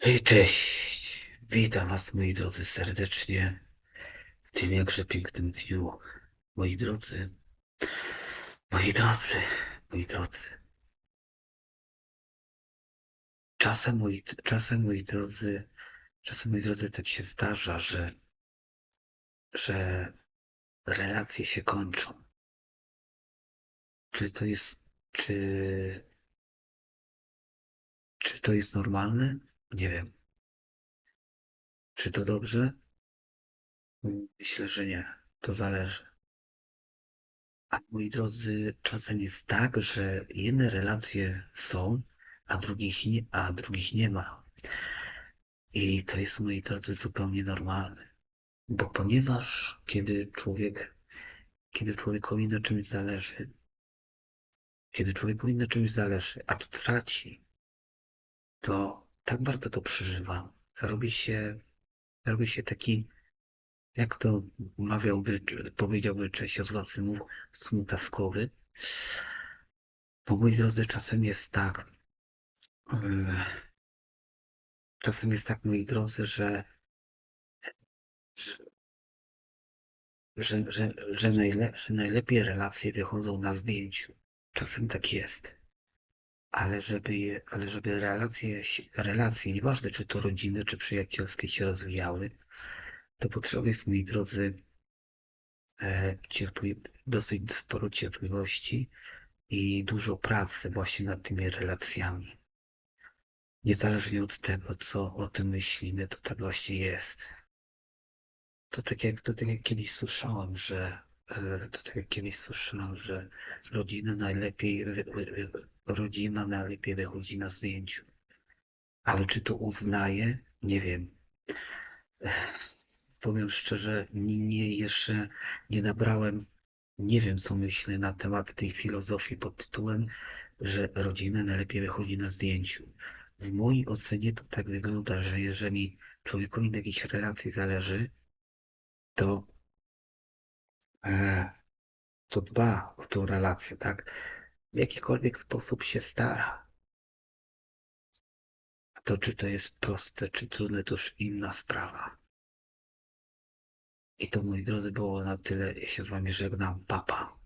Hej, cześć! Witam Was, moi drodzy, serdecznie w tym jakże pięknym dniu. Moi drodzy, moi drodzy, moi drodzy. Czasem, moi, czasem, moi drodzy, czasem, moi drodzy, tak się zdarza, że, że relacje się kończą. Czy to jest, czy, czy to jest normalne? Nie wiem. Czy to dobrze? Myślę, że nie. To zależy. A moi drodzy, czasem jest tak, że jedne relacje są, a drugich nie, a drugich nie ma. I to jest, moi drodzy, zupełnie normalne. Bo ponieważ kiedy człowiek, kiedy człowiekowi na czymś zależy, kiedy człowiekowi na czymś zależy, a to traci, to tak bardzo to przeżywa. Robi się, robi się taki, jak to mawiałby, powiedziałby Czesiosław Symów, smutaskowy. Bo moi drodzy, czasem jest tak, yy, czasem jest tak, moi drodzy, że że, że, że, najle, że najlepiej relacje wychodzą na zdjęciu. Czasem tak jest. Ale żeby, je, ale żeby relacje, relacje, nieważne czy to rodziny, czy przyjacielskie się rozwijały, to potrzeba jest, moi drodzy, e, cierpli, dosyć sporo cierpliwości i dużo pracy właśnie nad tymi relacjami. Niezależnie od tego, co o tym myślimy, to tak właśnie jest. To tak jak, to tak jak kiedyś słyszałem, że e, to tak jak kiedyś słyszałem, że rodzina najlepiej rodzina najlepiej wychodzi na zdjęciu. Ale czy to uznaję? Nie wiem. Powiem szczerze, nie jeszcze nie nabrałem, nie wiem co myślę na temat tej filozofii pod tytułem, że rodzina najlepiej wychodzi na zdjęciu. W mojej ocenie to tak wygląda, że jeżeli człowiekowi na jakiejś relacji zależy, to e, to dba o tą relację, tak? W jakikolwiek sposób się stara. A to, czy to jest proste, czy trudne, to już inna sprawa. I to, moi drodzy, było na tyle. Ja się z wami żegnam. Papa.